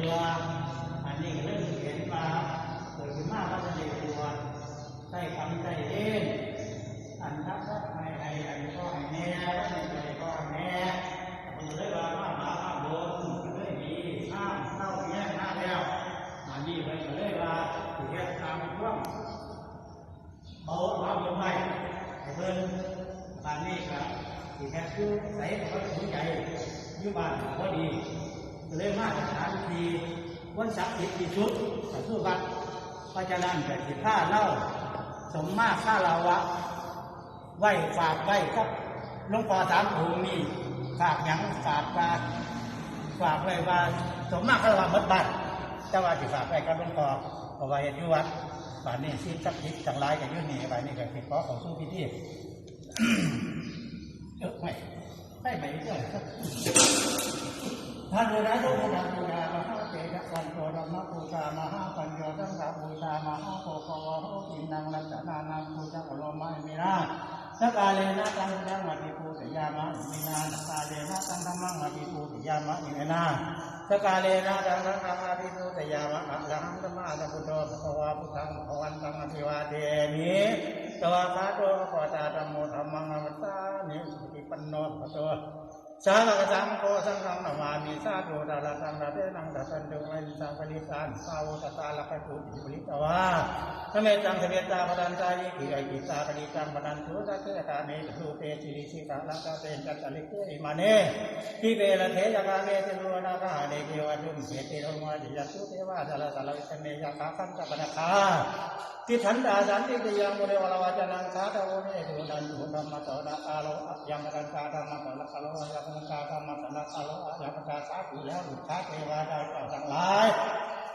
เรืออันนี้เริ่มเห็นว่าเกิดขึ้นมาว่าจะได้ตัวใส่คำใส่เล่นอันทักทักให้ให้อันก็ให้แน่ว่าให้ใจก็ให้แน่มันเลยว่ามาหามาบนมันเลยดีห้ามเข้าแย่หน้าแล้วอันนี้ไปเลยว่าถือแค่ตามช่วงเอาเอาลงไปให้เพิ่นบ้านนี้ครับที่แท้คือใส่เขามสนใจอยู่บ้านพอดี เลยมาสถานที่วันศักดิ์สิทธิ์ที่สุดก็คือวัดเพราะฉะนั้นแต่สิผ้าเล่าสมมาค่าลาวะ ไหวฝากไหวครับหลวงพ่อสามองค์นี่ฝากหยังฝากปลาฝากไว้ว่าสมมาค่าลาวะมดบ้านเจ้าว่าสิฝากไว้กับหลวงพ่อเอาไว้อยู่วัดป่านนี้สิ้นสักยิดจังไรกันยุ่นนี่ป่านนี้ก็ติดขอของสู้พิธีเออไม่ไม่ไม่เจ้าท่านเวลาทุกท่านบูชามหาเจนะวันโตธรรมบูชามหาปัญโยตั้งสาบูชามหาโพกวะโหอินังรัตนานังบูชาโลมาเมินาสกาเลนะตังตังวัติภูติยามะมินาสกาเลนะตังธรรมังวัติภูติยามะมินาสกาเลนะตังตังธรรมังวัติภูติยามะอะระหังธรรมะสัพพุทโธภควาพุทธังภวันตังอภิวาเทมิตวาคาโตภควตาธัมโมธรรมังอวัตตานิสุติปันโนภะโตสาวกสังโฆสังฆนามา มิสาธุดาลสังดาเตนังดัตันตุไมสังปริสานสาวตตาลกตุอิปริตวาสเมจังสเมตาปดันตายิกิไอกิตาปริจังปดันตุสัตเตตาเมตุเตจิริสิกาลักาเตจัตตลิเกอิมาเนทิเปลเทยกาเมติโรนาคาเดเกวะจุมเสติโรมาจิยัตุเทวาสารสารวิสเมยกาคันตะปนาคา ทิทันดาสันติตยังมุเรวลาวาจนังสาธโวเนตุนันตุธรรมะโตนะกาโลอยังกันกาธรรมะโตนะกาโลอยังกันกาธรรมะโตนะกาโลอยังกันกาสาธุแล้วลูกค้าเทวาดาเจ้าทั้งหลาย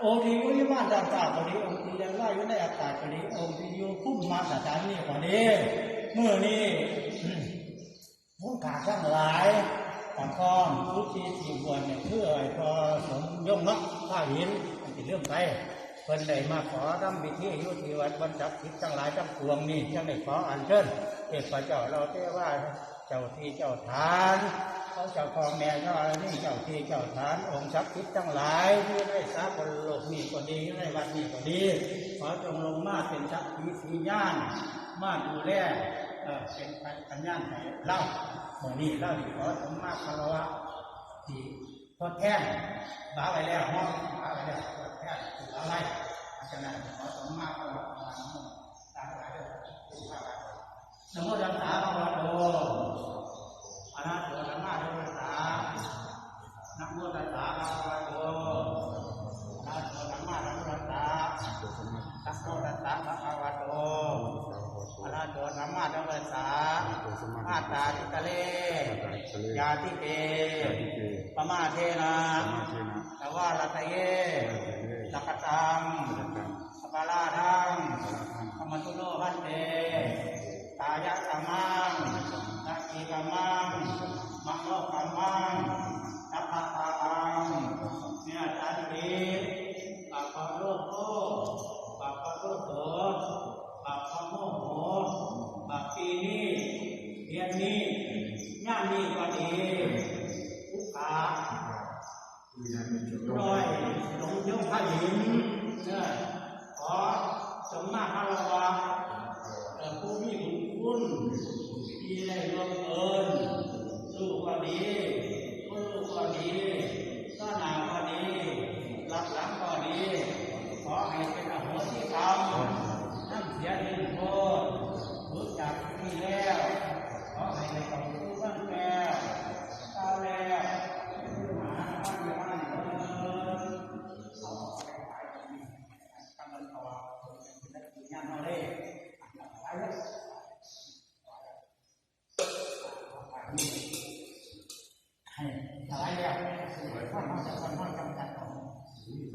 องค์ที่อยู่ในบ้านต่างๆก็ดีองค์ที่ยังไล่อยู่ในอากาศก็ดีองค์ที่อยู่พุ่มมาสถานนี้ก็ดีเมื่อนี้ผู้ขาทั้งหลายต่างก้อนผู้ที่สี่บวชเนี่ยเพื่อพอสมยงเนาะถ้าเห็นมันเรื่องไป เพิ่นได้มาขอทำพิธีอยุติวัดบรรจักทิศทั้งหลายทั้งปวงนี่จังได้ขออัญเชิญเทพเจ้าเราเทว่าเจ้าที่เจ้าฐานเขาเจ้าของแม่เจ้าอะไรนี่เจ้าที่เจ้าฐานองค์ศักดิ์สิทธิ์ทั้งหลายที่ได้สาบนโลกนี่ก็ดีในวัดนี่ก็ดีขอจงลงมาเป็นสักขีสีญาณมาดูแลเออเป็นปัญญาให้เล่าเมื่อนี้เล่าดีขอสมมาคารวะที่ทดแทนบาไว้แล้วห้องบาไว้แล้ว ทดแทนคืออะไรอาจารย์ขอสมมาคารวะมาหนึ่งตามหลายเรื่องเป็นภาพนโมตัสสะภะคะวะโตอะระหะโตสัมมาสัมพุทธัสสะนะโมตัสสะภะคะวะโตอะระหะโตสัมมาสัมพุทธัสสะนะโมตัสสะภะคะวะโตอะระหะโตสัมมาสัมพุทธัสสะมาตาติกะเลยาติเตปมาเทนะตวาลตะเย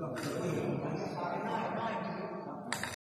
done.